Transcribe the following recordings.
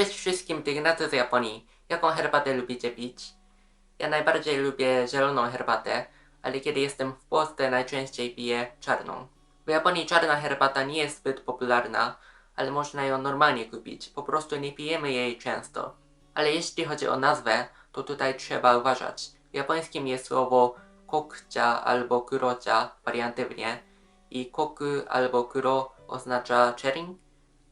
Cześć wszystkim, to Ignacy z Japonii. Jaką herbatę lubicie pić? Ja najbardziej lubię zieloną herbatę, ale kiedy jestem w Polsce najczęściej piję czarną. W Japonii czarna herbata nie jest zbyt popularna, ale można ją normalnie kupić, po prostu nie pijemy jej często. Ale jeśli chodzi o nazwę, to tutaj trzeba uważać. W japońskim jest słowo kokcia albo kurocia wariantywnie i koku albo kuro oznacza czerń,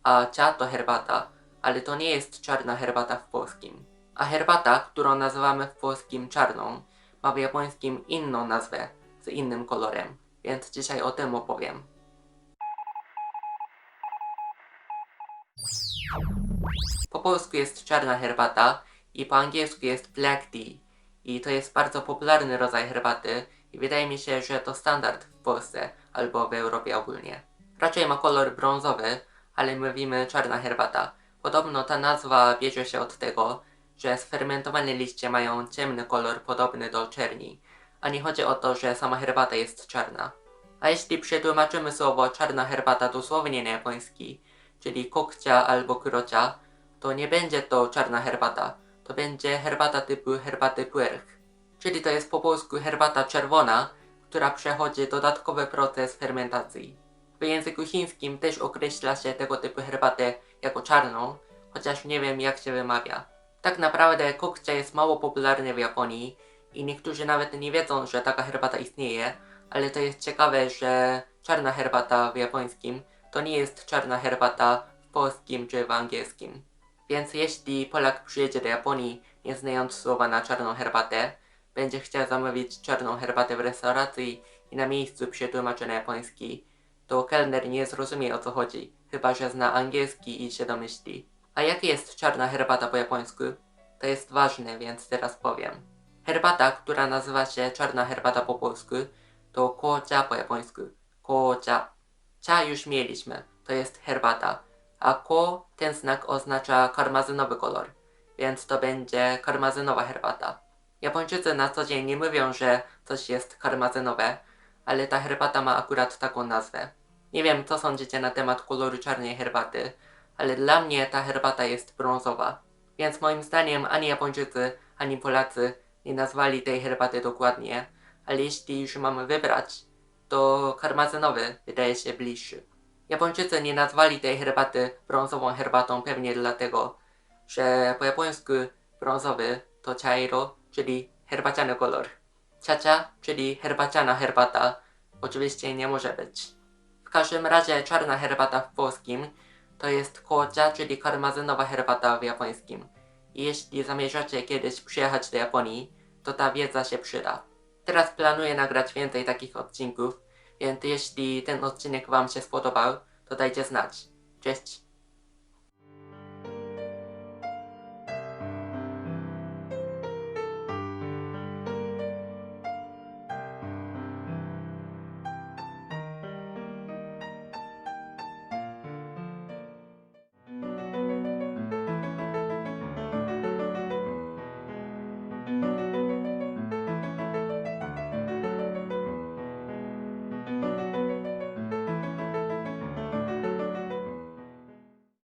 a cia to herbata, ale to nie jest czarna herbata w polskim. A herbata, którą nazywamy w polskim czarną, ma w japońskim inną nazwę, z innym kolorem, więc dzisiaj o tym opowiem. Po polsku jest czarna herbata i po angielsku jest black tea. I to jest bardzo popularny rodzaj herbaty i wydaje mi się, że to standard w Polsce albo w Europie ogólnie. Raczej ma kolor brązowy, ale mówimy czarna herbata. Podobno ta nazwa bierze się od tego, że sfermentowane liście mają ciemny kolor podobny do czerni, a nie chodzi o to, że sama herbata jest czarna. A jeśli przetłumaczymy słowo czarna herbata dosłownie na japoński, czyli kokcia albo kurocia, to nie będzie to czarna herbata, to będzie herbata typu herbaty puerch. Czyli to jest po polsku herbata czerwona, która przechodzi dodatkowy proces fermentacji. W języku chińskim też określa się tego typu herbatę jako czarną, chociaż nie wiem jak się wymawia. Tak naprawdę kokcia jest mało popularny w Japonii i niektórzy nawet nie wiedzą, że taka herbata istnieje, ale to jest ciekawe, że czarna herbata w japońskim to nie jest czarna herbata w polskim czy w angielskim. Więc jeśli Polak przyjedzie do Japonii, nie znając słowa na czarną herbatę, będzie chciał zamówić czarną herbatę w restauracji i na miejscu przetłumaczy na japoński, to kelner nie zrozumie o co chodzi, chyba że zna angielski i się domyśli. A jaka jest czarna herbata po japońsku? To jest ważne, więc teraz powiem. Herbata, która nazywa się czarna herbata po polsku, to kocia po japońsku. Kocia. Cia już mieliśmy, to jest herbata. A ko, ten znak oznacza karmazynowy kolor, więc to będzie karmazynowa herbata. Japończycy na co dzień nie mówią, że coś jest karmazynowe, ale ta herbata ma akurat taką nazwę. Nie wiem, co sądzicie na temat koloru czarnej herbaty, ale dla mnie ta herbata jest brązowa. Więc moim zdaniem ani Japończycy, ani Polacy nie nazwali tej herbaty dokładnie, ale jeśli już mamy wybrać, to karmazynowy wydaje się bliższy. Japończycy nie nazwali tej herbaty brązową herbatą pewnie dlatego, że po japońsku brązowy to chairo, czyli herbaciany kolor. Ciacia, czyli herbaciana herbata, oczywiście nie może być. W każdym razie czarna herbata w polskim to jest kocia, czyli karmazynowa herbata w japońskim. I jeśli zamierzacie kiedyś przyjechać do Japonii, to ta wiedza się przyda. Teraz planuję nagrać więcej takich odcinków, więc jeśli ten odcinek Wam się spodobał, to dajcie znać. Cześć!